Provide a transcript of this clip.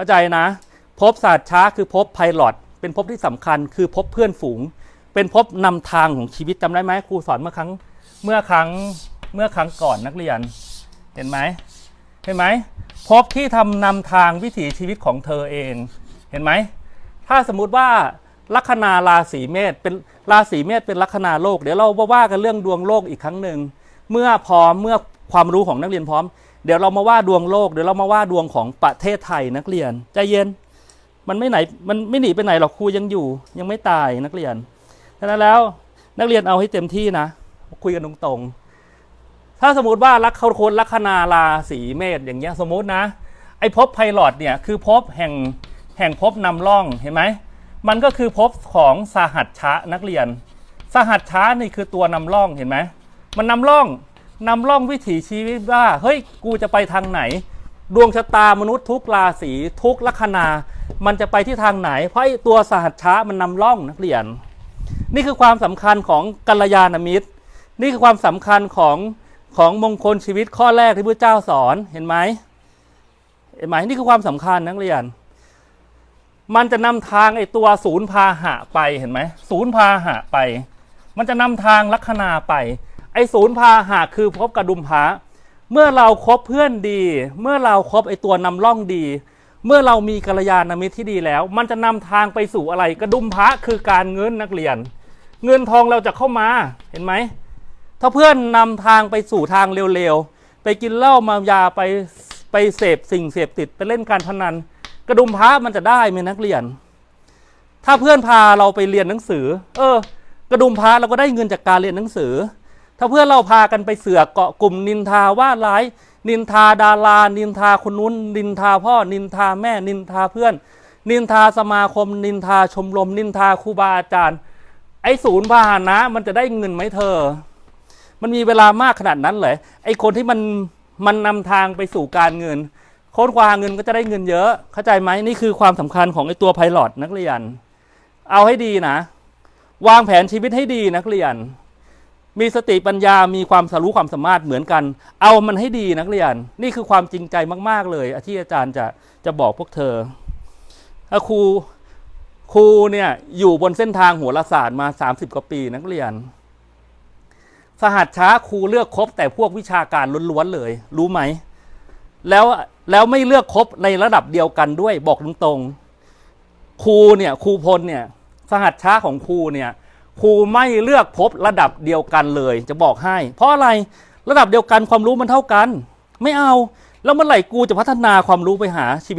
เข้าใจนะภพศาสตร์ช้าคือภพไพลอตเป็นภพที่สำคัญคือภพเพื่อนฝูง เป็นภพนำทางของชีวิตจำได้ไหมครูสอนเมื่อครั้งเมื่อครั้งเมื่อครั้งก่อนนักเรียน เห็นไหมเห็นไหมภพที่ทำนำทางวิถีชีวิตของเธอเอง เห็นไหมถ้าสมมุติว่าลัคนาราศีเมษเป็นราศีเมษเป็นลัคนาโลก เดี๋ยวเรามาว่ากันเรื่องดวงโลกอีกครั้งหนึ่งเมื่อพร้อมเมื่อความรู้ของนักเรียนพร้อม เดี๋ยวเรามาว่าดวงโลกเดี๋ยวเรามาว่าดวงของประเทศไทยนักเรียนใจเย็น มันไม่ไหนมันไม่หนีไปไหนหรอกครูยังอยู่ ยังไม่ตายนักเรียนฉะนั้นแล้วนักเรียนเอาให้เต็มที่นะ คุยกันตรงๆ ถ้าสมมติว่าลัคโคนลัคนาราศีเมษอย่างเงี้ยสมมตินะ ไอ้ภพไพลอตเนี่ยคือภพแห่งแห่งภพนำร่องเห็นไหมมันก็คือภพของสหัชชะนักเรียน สหัชชะนี่คือตัวนำร่องเห็นไหมมันนำร่อง นำร่องวิถีชีวิตว่า เฮ้ย กูจะไปทางไหน ดวงชะตามนุษย์ทุกราศีทุกลัคนา มันจะไปที่ทางไหน เพราะตัวสหัชชะมันนำร่องนักเรียน นี่คือความสำคัญของกัลยาณมิตร นี่คือความสำคัญของของมงคลชีวิตข้อแรกที่พระเจ้าสอนเห็นไหมเห็นไหมนี่คือความสำคัญนักเรียน มันจะนำทางไอตัวศูนย์พาหะไปเห็นไหมศูนย์พาหะไป มันจะนำทางลัคนาไป ไอศูนย์พาหะคือพบกระดุมพระเมื่อเราครบเพื่อนดี เมื่อเราครบไอตัวนำร่องดี เมื่อเรามีกัลยาณมิตรที่ดีแล้ว มันจะนำทางไปสู่อะไร กระดุมพระคือการเงินนักเรียน เงินทองเราจะเข้ามาเห็นไหมถ้าเพื่อนนำทางไปสู่ทางเร็วๆไปกินเหล้ามายาไปไปเสพสิ่งเสพติดไปเล่นการพนัน กระดุมพระมันจะได้ไหมนักเรียน ถ้าเพื่อนพาเราไปเรียนหนังสือ เออ กระดุมพระเราก็ได้เงินจากการเรียนหนังสือ ถ้าเพื่อนเราพากันไปเสือกเกาะกลุ่มนินทาว่าร้าย นินทาดารา นินทาคนนู้น นินทาพ่อ นินทาแม่ นินทาเพื่อน นินทาสมาคม นินทาชมรม นินทาครูบาอาจารย์ ไอ้ศูนย์พาหนะ มันจะได้เงินไหมเธอ มันมีเวลามากขนาดนั้นเลยไอ้คนที่มันมันนำทางไปสู่การเงิน โค้นควาเงินก็จะได้เงินเยอะ เข้าใจไหมนี่คือความสำคัญของไอ้ตัวไพลอตนักเรียน เอาให้ดีนะ วางแผนชีวิตให้ดีนักเรียน มีสติปัญญา มีความสรู้ความสามารถเหมือนกัน เอามันให้ดีนักเรียน นี่คือความจริงใจมาก ๆ เลยที่อาจารย์จะจะบอกพวกเธอครูครูเนี่ยอยู่บนเส้นทางหัวศาสตร์มา 30 กว่าปีนักเรียน สหัสช้าครูเลือกครบแต่พวกวิชาการล้วนๆเลย รู้ไหม แล้วแล้วไม่เลือกครบในระดับเดียวกันด้วยบอกตรงๆครูเนี่ยครูพลเนี่ย สหัสช้าของครูเนี่ย ครูไม่เลือกพบระดับเดียวกันเลย จะบอกให้ เพราะอะไรระดับเดียวกันความรู้มันเท่ากัน ไม่เอา แล้วเมื่อไหร่กูจะพัฒนาความรู้ไปหาชีวิต